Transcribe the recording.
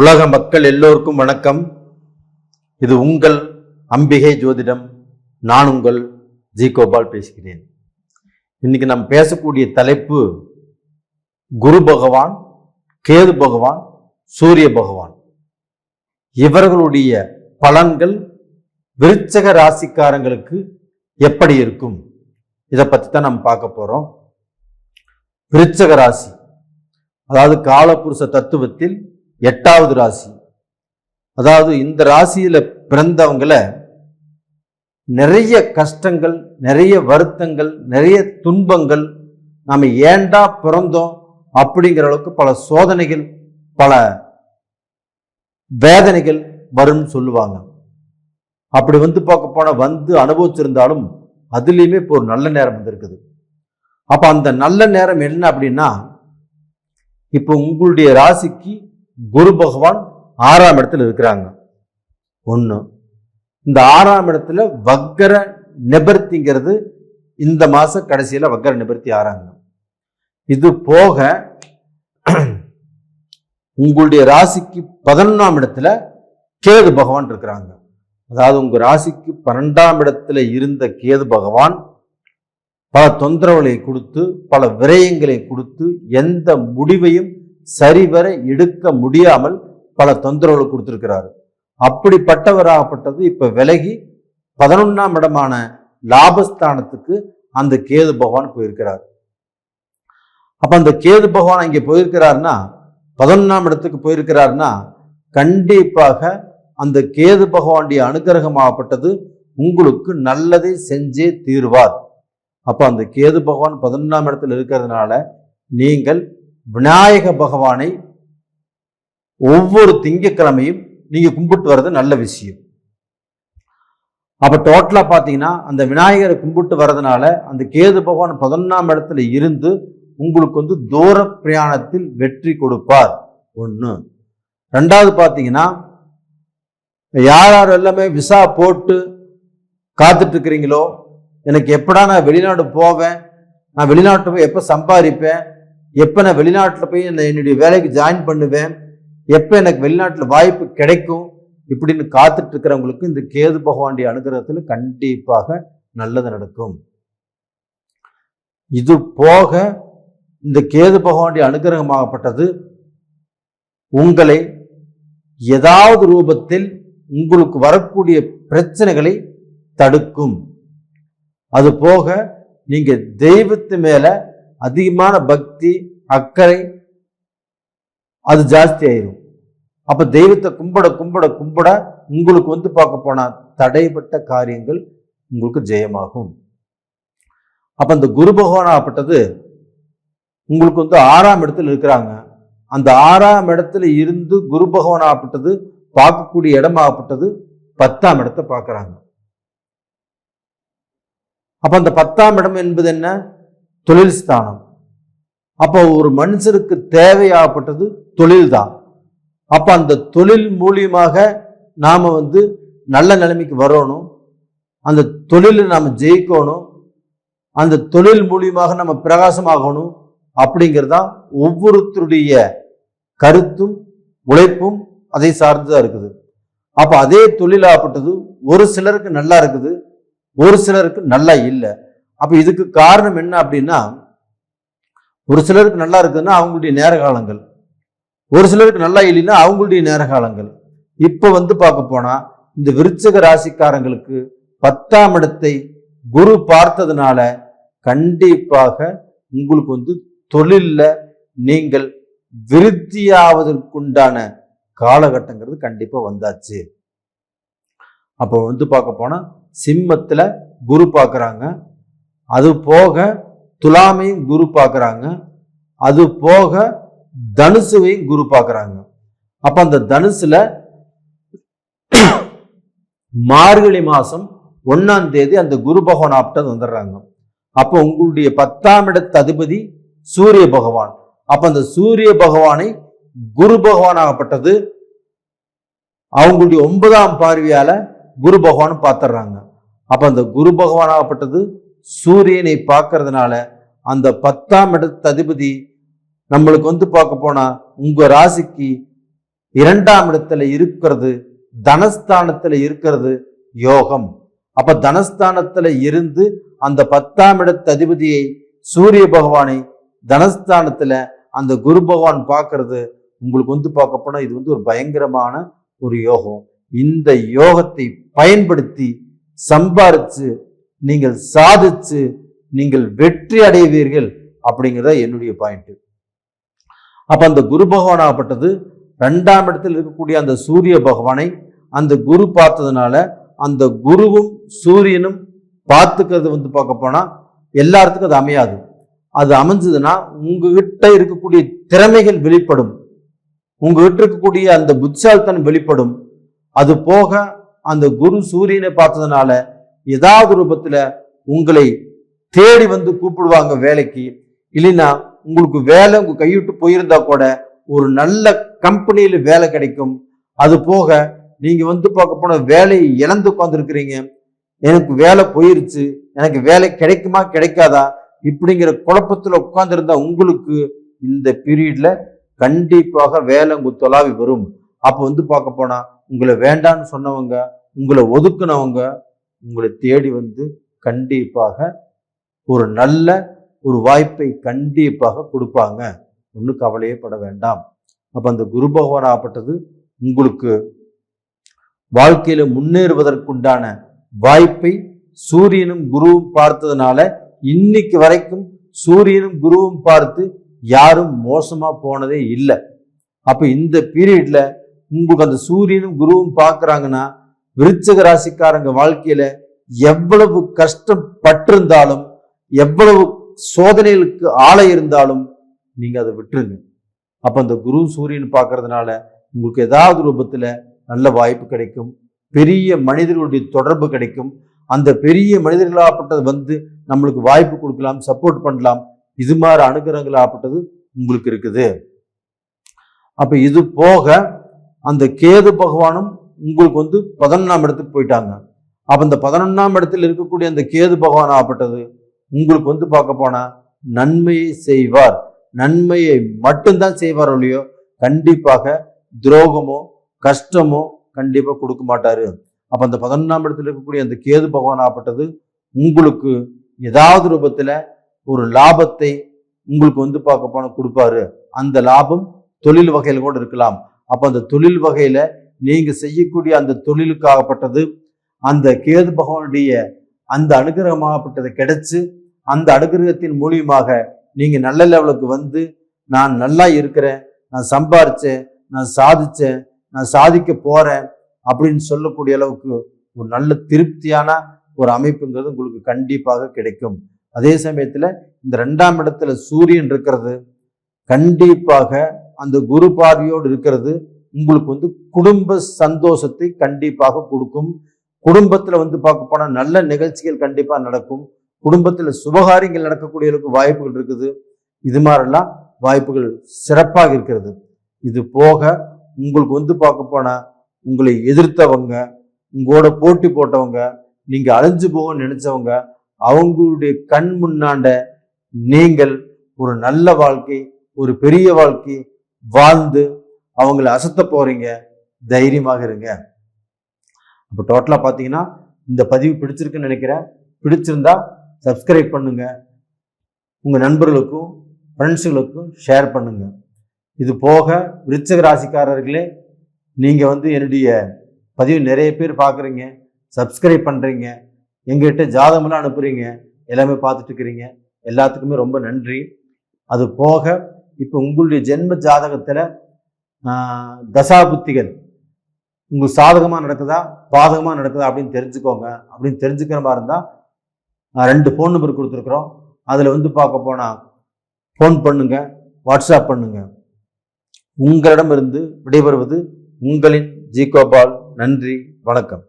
உலக மக்கள் எல்லோருக்கும் வணக்கம். இது உங்கள் அம்பிகை ஜோதிடம். நான் உங்கள் ஜி கோபால் பேசுகிறேன். இன்னைக்கு நாம் பேசக்கூடிய தலைப்பு குரு பகவான் கேது பகவான் சூரிய பகவான். இவர்களுடைய பலன்கள் விருச்சக ராசிக்காரங்களுக்கு எப்படி இருக்கும்? இதை பற்றி தான் நம்ம பார்க்க போகிறோம் விருச்சக ராசி அதாவது காலபுருஷ தத்துவத்தில் எட்டாவது ராசி. அதாவது இந்த ராசியில பிறந்தவங்களை நிறைய கஷ்டங்கள் நிறைய வருத்தங்கள் நிறைய துன்பங்கள் நாம் ஏண்டா பிறந்தோம் அப்படிங்கிற அளவுக்கு பல சோதனைகள் பல வேதனைகள் வரும்னு சொல்லுவாங்க. அப்படி வந்து பார்க்க போனால் வந்து அனுபவிச்சிருந்தாலும் அதுலேயுமே இப்போ ஒரு நல்ல நேரம் வந்திருக்குது. அப்போ அந்த நல்ல நேரம் என்ன அப்படின்னா இப்போ உங்களுடைய ராசிக்கு குரு பகவான் ஆறாம் இடத்துல இருக்கிறாங்க. ஒன்று இந்த ஆறாம் இடத்துல வக்கர நிபர்த்திங்கிறது இந்த மாத கடைசியில் வக்கர நிபர்த்தி ஆறாங்க. இது போக உங்களுடைய ராசிக்கு பதினொன்றாம் இடத்துல கேது பகவான் இருக்கிறாங்க. அதாவது உங்கள் ராசிக்கு பன்னெண்டாம் இடத்துல இருந்த கேது பகவான் பல தொந்தரவுகளை கொடுத்து பல விரயங்களை கொடுத்து எந்த முடிவையும் சரிவர எடுக்க முடியாமல் பல தொந்தரவுகள் கொடுத்திருக்கிறாரு. அப்படிப்பட்டவராகப்பட்டது இப்ப விலகி பதினொன்னாம் இடமான லாபஸ்தானத்துக்கு அந்த கேது பகவான் போயிருக்கிறார். அப்ப அந்த கேது பகவான் இங்க போயிருக்கிறாருன்னா பதினொன்னாம் இடத்துக்கு போயிருக்கிறாருன்னா கண்டிப்பாக அந்த கேது பகவானுடைய அனுகிரகமாகப்பட்டது உங்களுக்கு நல்லதை செஞ்சே தீர்வார். அப்ப அந்த கேது பகவான் பதினொன்றாம் இடத்துல இருக்கிறதுனால நீங்கள் விநாயக பகவானை ஒவ்வொரு திங்கக்கிழமையும் நீங்கள் கும்பிட்டு வர்றது நல்ல விஷயம். அப்போ டோட்டலாக பார்த்தீங்கன்னா அந்த விநாயகரை கும்பிட்டு வர்றதுனால அந்த கேது பகவான் பதினொன்றாம் இடத்துல இருந்து உங்களுக்கு வந்து தூர பிரயாணத்தில் வெற்றி கொடுப்பார். ஒன்று ரெண்டாவது பார்த்தீங்கன்னா யார் யார் எல்லாமே விசா போட்டு காத்துட்டு இருக்கிறீங்களோ எனக்கு எப்படா நான் வெளிநாடு போவேன் நான் வெளிநாட்டு போய் எப்போ சம்பாதிப்பேன் எப்போ நான் வெளிநாட்டில் போய் நான் என்னுடைய வேலைக்கு ஜாயின் பண்ணுவேன்? எப்போ எனக்கு வெளிநாட்டில் வாய்ப்பு கிடைக்கும்? இப்படின்னு காத்துட்டு இருக்கிறவங்களுக்கு இந்த கேது பகவானுடைய அனுகிரகத்தில் கண்டிப்பாக நல்லது நடக்கும். இது போக இந்த கேது பகவானுடைய அனுகிரகமாகப்பட்டது உங்களை ஏதாவது ரூபத்தில் உங்களுக்கு வரக்கூடிய பிரச்சனைகளை தடுக்கும். அது போக நீங்கள் தெய்வத்து மேலே அதிகமான பக்தி அக்கறை அது ஜாஸ்தி ஆயிரும். அப்ப தெய்வத்தை கும்பிட கும்பிட கும்பிட உங்களுக்கு வந்து பார்க்க போனா தடைப்பட்ட காரியங்கள் உங்களுக்கு ஜெயமாகும். அப்ப அந்த குரு பகவான் ஆகப்பட்டது உங்களுக்கு வந்து ஆறாம் இடத்துல இருக்கிறாங்க. அந்த ஆறாம் இடத்துல இருந்து குரு பகவான் ஆகப்பட்டது பார்க்கக்கூடிய இடமாகப்பட்டது பத்தாம் இடத்தை பார்க்கறாங்க. அப்ப அந்த பத்தாம் இடம் என்பது என்ன? தொழில் ஸ்தானம் அப்போ ஒரு மனுஷனுக்கு தேவையாகப்பட்டது தொழில் தான் அப்போ அந்த தொழில் மூலியமாக நாம் வந்து நல்ல நிலைமைக்கு வரணும். அந்த தொழிலில் நாம் ஜெயிக்கணும். அந்த தொழில் மூலியமாக நம்ம பிரகாசமாகணும் அப்படிங்கிறது தான் ஒவ்வொருத்தருடைய கருத்தும் உழைப்பும் அதை சார்ந்து தான் இருக்குது. அப்போ அதே தொழிலாகப்பட்டது ஒரு சிலருக்கு நல்லா இருக்குது ஒரு சிலருக்கு நல்லா இல்லை. அப்போ இதுக்கு காரணம் என்ன அப்படின்னா ஒரு சிலருக்கு நல்லா இருக்குதுன்னா அவங்களுடைய நேர காலங்கள். ஒரு சிலருக்கு நல்லா இல்லைன்னா அவங்களுடைய நேர காலங்கள். இப்போ வந்து பார்க்க போனால் இந்த விருச்சக ராசிக்காரங்களுக்கு பத்தாம் இடத்தை குரு பார்த்ததுனால கண்டிப்பாக உங்களுக்கு வந்து தொழிலில் நீங்கள் விருத்தியாவதற்குண்டான காலகட்டங்கிறது கண்டிப்பாக வந்தாச்சு. அப்போ வந்து பார்க்க போனால் சிம்மத்தில் குரு பார்க்குறாங்க. அது போக துலாமையும் குரு பார்க்குறாங்க. அது போக தனுசுவையும் குரு பார்க்குறாங்க. அப்ப அந்த தனுசில் மார்கழி மாசம் ஒன்றாம் தேதி அந்த குரு பகவான் ஆப்டர் வந்துடுறாங்க. அப்போ உங்களுடைய பத்தாம் இடத்து அதிபதி சூரிய பகவான். அப்ப அந்த சூரிய பகவானை குரு பகவான் ஆகப்பட்டது அவங்களுடைய ஒன்பதாம் பார்வையால குரு பகவான் பார்த்துடுறாங்க. அப்ப அந்த குரு பகவான் ஆகப்பட்டது சூரியனை பார்க்கறதுனால அந்த பத்தாம் இடத்து அதிபதி நம்மளுக்கு வந்து பார்க்க போனா உங்க ராசிக்கு இரண்டாம் இடத்துல இருக்கிறது தனஸ்தானத்துல இருக்கிறது யோகம். அப்ப தனஸ்தானத்துல இருந்து அந்த பத்தாம் இடத்து அதிபதியை சூரிய பகவானை தனஸ்தானத்துல அந்த குரு பகவான் பார்க்கறது உங்களுக்கு வந்து பார்க்க போனா இது வந்து ஒரு பயங்கரமான ஒரு யோகம். இந்த யோகத்தை பயன்படுத்தி சம்பாரிச்சு நீங்கள் சாதிச்சு நீங்கள் வெற்றி அடைவீர்கள் அப்படிங்கிறத என்னுடைய பாயிண்ட் அப்ப அந்த குரு பகவானாகப்பட்டது ரெண்டாம் இடத்தில் இருக்கக்கூடிய அந்த சூரிய பகவானை அந்த குரு பார்த்ததுனால அந்த குருவும் சூரியனும் பார்த்துக்கிறது வந்து பார்க்க போனா எல்லாத்துக்கும் அது அமையாது. அது அமைஞ்சதுன்னா உங்ககிட்ட இருக்கக்கூடிய திறமைகள் வெளிப்படும். உங்ககிட்ட இருக்கக்கூடிய அந்த புத்திசாலித்தனம் வெளிப்படும். அது போக அந்த குரு சூரியனை பார்த்ததுனால ஏதாவது ரூபத்தில் உங்களை தேடி வந்து கூப்பிடுவாங்க வேலைக்கு. இல்லைன்னா உங்களுக்கு வேலை உங்கள் கைவிட்டு போயிருந்தா கூட ஒரு நல்ல கம்பெனியில் வேலை கிடைக்கும். அது போக நீங்கள் வந்து பார்க்க போன வேலையை இழந்து உட்காந்துருக்கிறீங்க எனக்கு வேலை போயிருச்சு. எனக்கு வேலை கிடைக்குமா கிடைக்காதா? இப்படிங்கிற குழப்பத்தில் உட்காந்துருந்தா உங்களுக்கு இந்த பீரியட்ல கண்டிப்பாக வேலை உங்கள் தொலாவி வரும். அப்போ வந்து பார்க்க போனா உங்களை வேண்டான்னு சொன்னவங்க உங்களை ஒதுக்குனவங்க உங்களை தேடி வந்து கண்டிப்பாக ஒரு நல்ல ஒரு வாய்ப்பை கண்டிப்பாக கொடுப்பாங்க. ஒன்றும் கவலையே பட வேண்டாம். அப்போ அந்த குரு பகவான் ஆப்பட்டது உங்களுக்கு வாழ்க்கையில் முன்னேறுவதற்குண்டான வாய்ப்பை சூரியனும் குருவும் பார்த்ததுனால இன்னைக்கு வரைக்கும் சூரியனும் குருவும் பார்த்து யாரும் மோசமாக போனதே இல்லை. அப்போ இந்த பீரியட்ல உங்களுக்கு அந்த சூரியனும் குருவும் பார்க்குறாங்கன்னா விருச்சக ராசிக்காரங்க வாழ்க்கையில எவ்வளவு கஷ்டம் பட்டிருந்தாலும் எவ்வளவு சோதனைகளுக்கு ஆளை இருந்தாலும் நீங்க அதை விட்டுருங்க. அப்ப அந்த குரு சூரியன் பார்க்கறதுனால உங்களுக்கு ஏதாவது ரூபத்துல நல்ல வாய்ப்பு கிடைக்கும். பெரிய மனிதர்களுடைய தொடர்பு கிடைக்கும். அந்த பெரிய மனிதர்களாகப்பட்டது வந்து நம்மளுக்கு வாய்ப்பு கொடுக்கலாம் சப்போர்ட் பண்ணலாம். இது மாதிரி அனுகிரகங்களாகப்பட்டது உங்களுக்கு இருக்குது. அப்ப இது போக அந்த கேது பகவானும் உங்களுக்கு வந்து பதினொன்றாம் இடத்துக்கு போயிட்டாங்க. அப்போ இந்த பதினொன்றாம் இடத்தில் இருக்கக்கூடிய அந்த கேது பகவான் ஆகப்பட்டது உங்களுக்கு வந்து பார்க்க போனால் நன்மையை செய்வார். நன்மையை மட்டும்தான் செய்வார் ஒழியோ கண்டிப்பாக துரோகமோ கஷ்டமோ கண்டிப்பாக கொடுக்க மாட்டார். அப்போ அந்த பதினொன்றாம் இடத்துல இருக்கக்கூடிய அந்த கேது பகவான் ஆகப்பட்டது உங்களுக்கு ஏதாவது ரூபத்தில் ஒரு லாபத்தை உங்களுக்கு வந்து பார்க்க போனால் கொடுப்பாரு. அந்த லாபம் தொழில் வகையில் கூட இருக்கலாம். அப்போ அந்த தொழில் வகையில் நீங்க செய்யக்கூடிய அந்த தொழிலுக்காகப்பட்டது அந்த கேது பகவானுடைய அந்த அனுகிரகமாகப்பட்டது கிடைச்சு அந்த அனுகிரகத்தின் மூலியமாக நீங்க நல்ல லெவலுக்கு வந்து நான் நல்லா இருக்கிறேன் நான் சம்பாரிச்சேன் நான் சாதிச்சேன் நான் சாதிக்க போறேன் அப்படின்னு சொல்லக்கூடிய அளவுக்கு ஒரு நல்ல திருப்தியான ஒரு அமைப்புங்கிறது உங்களுக்கு கண்டிப்பாக கிடைக்கும். அதே சமயத்துல இந்த ரெண்டாம் இடத்துல சூரியன் இருக்கிறது கண்டிப்பாக அந்த குரு பார்வையோடு இருக்கிறது உங்களுக்கு வந்து குடும்ப சந்தோஷத்தை கண்டிப்பாக கொடுக்கும். குடும்பத்தில் வந்து பார்க்க போனால் நல்ல நிகழ்ச்சிகள் கண்டிப்பாக நடக்கும். குடும்பத்தில் சுபகாரியங்கள் நடக்கக்கூடியவர்களுக்கு வாய்ப்புகள் இருக்குது. இது மாதிரிலாம் வாய்ப்புகள் சிறப்பாக இருக்கிறது. இது போக உங்களுக்கு வந்து பார்க்க போனால் உங்களை எதிர்த்தவங்க உங்களோட போட்டி போட்டவங்க நீங்கள் அழிஞ்சு போக நினைச்சவங்க அவங்களுடைய கண் முன்னாண்ட நீங்கள் ஒரு நல்ல வாழ்க்கை ஒரு பெரிய வாழ்க்கை வாழ்ந்து அவங்கள அசத்த போறீங்க தைரியமாக இருங்க. அப்போ டோட்டலாக பார்த்தீங்கன்னா இந்த பதிவு பிடிச்சிருக்குன்னு நினைக்கிறேன். பிடிச்சிருந்தா சப்ஸ்கிரைப் பண்ணுங்க. உங்கள் நண்பர்களுக்கும் ஃப்ரெண்ட்ஸுகளுக்கும் ஷேர் பண்ணுங்க. இது போக விருச்சக ராசிக்காரர்களே நீங்கள் வந்து என்னுடைய பதிவு நிறைய பேர் பார்க்குறீங்க சப்ஸ்கிரைப் பண்ணுறீங்க எங்ககிட்ட ஜாதகம்லாம் அனுப்புகிறீங்க எல்லாமே பார்த்துட்டு இருக்கிறீங்க. எல்லாத்துக்குமே ரொம்ப நன்றி. அது போக இப்போ உங்களுடைய ஜென்ம ஜாதகத்தில் தசாபுத்திகள். உங்களுக்கு சாதகமாக நடக்குதா? பாதகமாக நடக்குதா? அப்படின்னு தெரிஞ்சுக்கோங்க. அப்படின்னு தெரிஞ்சுக்கிற மாதிரி இருந்தால் ரெண்டு ஃபோன் நம்பர் கொடுத்துருக்குறோம். அதில் வந்து பார்க்க போனால் ஃபோன் பண்ணுங்க வாட்ஸ்அப் பண்ணுங்க. உங்களிடமிருந்து விடைபெறுவது உங்களின் ஜி கோபால் நன்றி வணக்கம்.